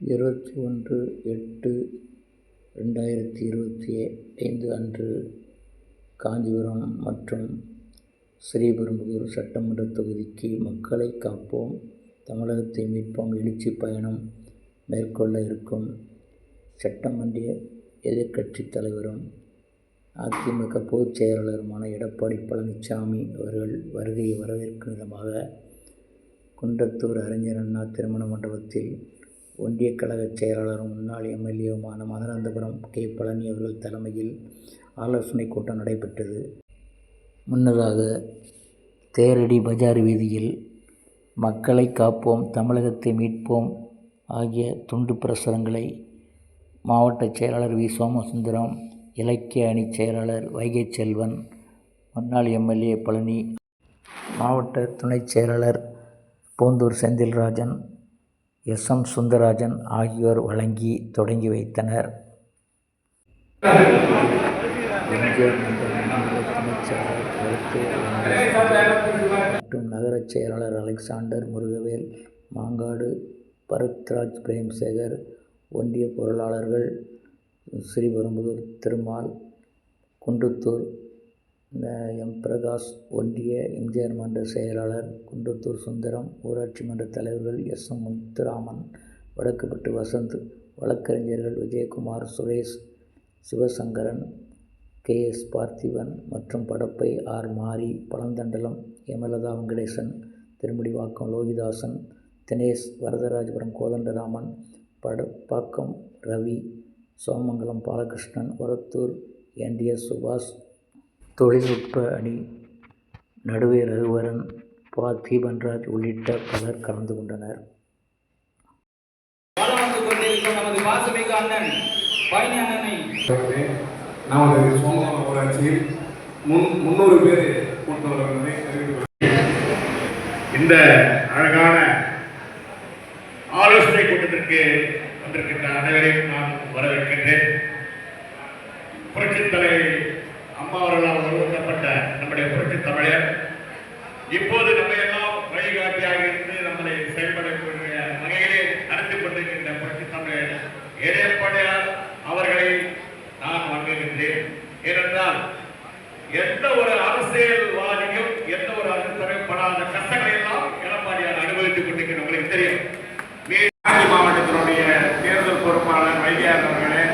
இருபத்தி ஒன்று எட்டு ரெண்டாயிரத்தி இருபத்தி ஐந்து அன்று காஞ்சிபுரம் மற்றும் ஸ்ரீபெரும்புதூர் சட்டமன்றத் தொகுதிக்கு மக்களை காப்போம். தமிழகத்தை மீட்போம். எழுச்சி பயணம் மேற்கொள்ள இருக்கும். சட்டமன்ற எதிர்க்கட்சித் தலைவரும் அதிமுக பொதுச் செயலாளருமான எடப்பாடி பழனிசாமி அவர்கள் வருகையை வரவேற்கும் விதமாக குன்றத்தூர் அறிஞர் அண்ணா திருமண மண்டபத்தில் ஒன்றியக் கழகச் செயலாளரும் முன்னாள் எம்எல்ஏவுமான மதுராந்தகபுரம் கே. பழனி அவர்கள் தலைமையில் ஆலோசனைக் கூட்டம் நடைபெற்றது. முன்னதாக தேரடி பஜார் வீதியில் மக்களை காப்போம் தமிழகத்தை மீட்போம் ஆகிய துண்டு பிரசுரங்களை மாவட்ட செயலாளர் வி. சோமசுந்தரம் இலக்கிய அணிச் செயலாளர் வைகை செல்வன் முன்னாள் எம்எல்ஏ பழனி மாவட்ட துணைச் செயலாளர் பூந்தூர் செந்தில்ராஜன் எஸ் எம் சுந்தரராஜன் ஆகியோர் வழங்கி தொடங்கி வைத்தனர். மற்றும் நகரச் செயலாளர் அலெக்சாண்டர் முருகவேல் மாங்காடு பரத்ராஜ் பிரேம்சேகர் ஒன்றிய பொருளாளர்கள் ஸ்ரீபெரும்புதூர் திருமால் குன்றத்தூர் எம். பிரகாஷ் ஒன்றிய எம்ஜிஆர் மன்ற செயலாளர் குன்றத்தூர் சுந்தரம் ஊராட்சி மன்ற தலைவர்கள் எஸ். எம். முத்துராமன் வடக்குப்பட்டு வசந்த் வழக்கறிஞர்கள் விஜயகுமார் சுரேஷ் சிவசங்கரன் கே. எஸ். பார்த்திபன் மற்றும் படப்பை ஆர். மாரி பழந்தண்டலம் ஹேமலதா வெங்கடேசன் திருமுடிவாக்கம் லோகிதாசன் தினேஷ் வரதராஜபுரம் கோதண்டராமன் படப்பாக்கம் ரவி சோமங்கலம் பாலகிருஷ்ணன் ஒரத்தூர் எஸ். சுபாஷ் தொழில்நுட்ப அணி நடுவே ரகுவரன் பா தீபன்ராஜ் உள்ளிட்ட பலர் கலந்து கொண்டனர். நமது பாசமிகு ஊராட்சியில் முன் முன்னூறு பேர் கூட்டு வருவதை இந்த அழகான ஆலோசனை கூட்டத்திற்கு வந்திருக்கின்ற அனைவரையும் நான் வரவேற்கின்றேன். புரட்சித் தலைவர் அம்மா அவர்களால் நம்முடைய புரட்சி தமிழர் இப்போது நம்ம எல்லாம் வழிகாட்டியாக இருந்து நம்மளை செயல்படக்கூடிய வகையிலே நடத்தி கொண்டிருக்கின்ற புரட்சி தமிழர் எடப்பாடியார் அவர்களை நான் வணங்குகின்றேன் ஏனென்றால் எந்த ஒரு அரசியல்வாதியும் எந்த ஒரு அனுசரப்படாத கஷ்டங்களை எல்லாம் எடப்பாடியார் அனுபவித்துக் கொண்டிருக்கிற உங்களுக்கு தெரியும். காஞ்சி மாவட்டத்தினுடைய தேர்தல் பொறுப்பாளர் வைத்தியார் அவர்களே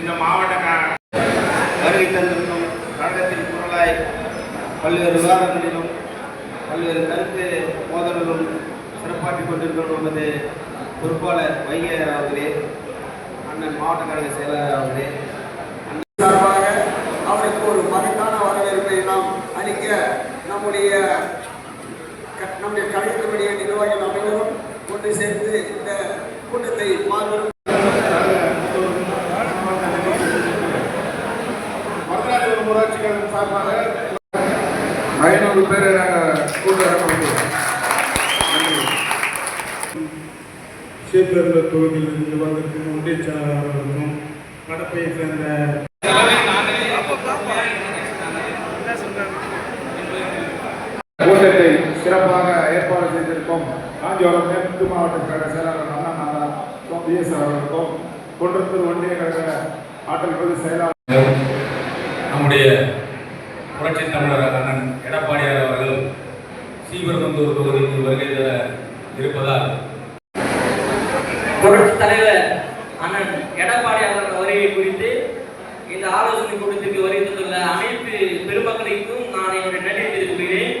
இந்த மாவட்ட வருகை தந்திருக்கும் கழகத்தின் குரலாய் பல்வேறு விவாதங்களிலும் பல்வேறு கருத்து மோதல்களும் சிறப்பாற்றிக் கொண்டிருக்கிறோம் நமது பொறுப்பாளர் வைகையர் அவர்களே அண்ணன் மாவட்ட கழக செயலாளர் அவர்களே. சார்பாக அவருக்கு ஒரு மகத்தான வரவேற்பை நாம் அளிக்க நம்முடைய நம்முடைய கழகத்தினுடைய நிர்வாகிகள் அனைவரும் கொண்டு சேர்ந்து இந்த கூட்டத்தை மாபெரும் வரதராஜபுரம் ஊராட்சி கழகம் சார்பாக ஐநூறு பேரை நாங்கள் கூட்டு வர முடியும். சீர்பெருந்த தொகுதியில் இருந்து வந்திருக்கும் ஒன்றிய செயலாளர்களுக்கும் கடப்பையை சேர்ந்த கூட்டத்தை சிறப்பாக ஏற்பாடு செய்திருக்கும் காஞ்சிபுரம் மேற்கு மாவட்ட கழக செயலாளர் அண்ணா நாதா பிஎஸ் அவர்களுக்கும் குன்றத்தூர் ஒன்றிய கழக ஆற்றல் பொது செயலாளர் நம்முடைய புரட்சி தமிழர் அண்ணன் எடப்பாடியார் அவர்கள் ஸ்ரீபெரும்புதூர் தொகுதிக்கு வருகை தர இருப்பதால் புரட்சி தலைவர் அண்ணன் எடப்பாடி அவர்கள் வருகை குறித்து இந்த ஆலோசனை கூட்டத்திற்கு வருகை தந்துள்ள அனைத்து பெருமக்களுக்கும் நான் என்னுடைய நன்றி தெரிவிக்கிறேன்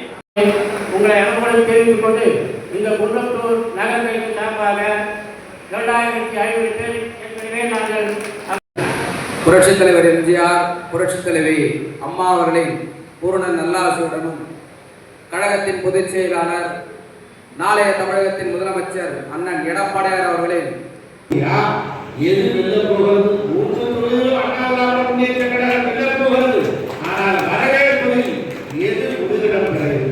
உங்களை அனுமதி தெரிவித்துக் கொண்டு இந்த குன்றத்தூர் நகரங்களுக்கு சார்பாக இரண்டாயிரத்தி ஐநூறு பேர் ஏற்கனவே நாங்கள் புரட்சித் தலைவர் எம்ஜிஆர் புரட்சித் தலைவி அம்மா அவர்களின் பூரண நல்லாசியுடனும் கழகத்தின் பொதுச் செயலாளர் நாளைய தமிழகத்தின் முதலமைச்சர் அண்ணன் எடப்பாடியார் அவர்களே. எது வெல்ல போகிறது ஒன்று தொழில் முன்னேற்ற கழகம் வெல்ல போகிறது ஆனால் வரவேற்பதில் எது முதலிடம் பெறுகிறது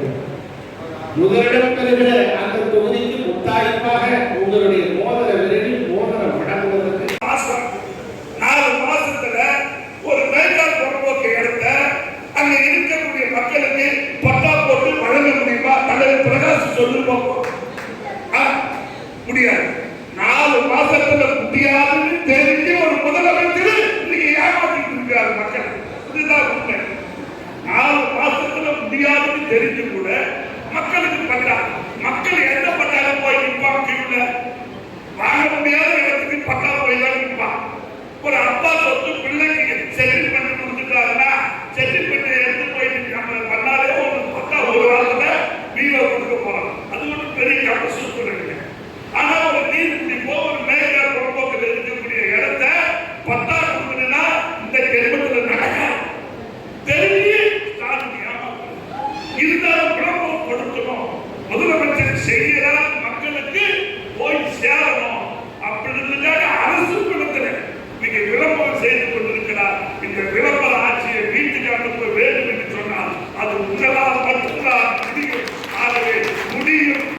முதலிடம் பெறுகிற அந்த தொகுதிக்கு முத்தாய்ப்பாக உங்களுடைய மோதலை மக்களுக்கு பட்டா போட்டு வழங்க முடியுமா? தலைவர் பிரகாஷ் சொல்லு முடியாது. நாலு மாசத்துல முடியாதுன்னு தெரிஞ்சு ஒரு முதலமைச்சர் இன்னைக்கு ஏமாத்திட்டு இருக்காரு மக்கள். இதுதான் உண்மை. நாலு மாசத்துல முடியாதுன்னு தெரிஞ்சு கூட மக்களுக்கு பட்டா மக்கள்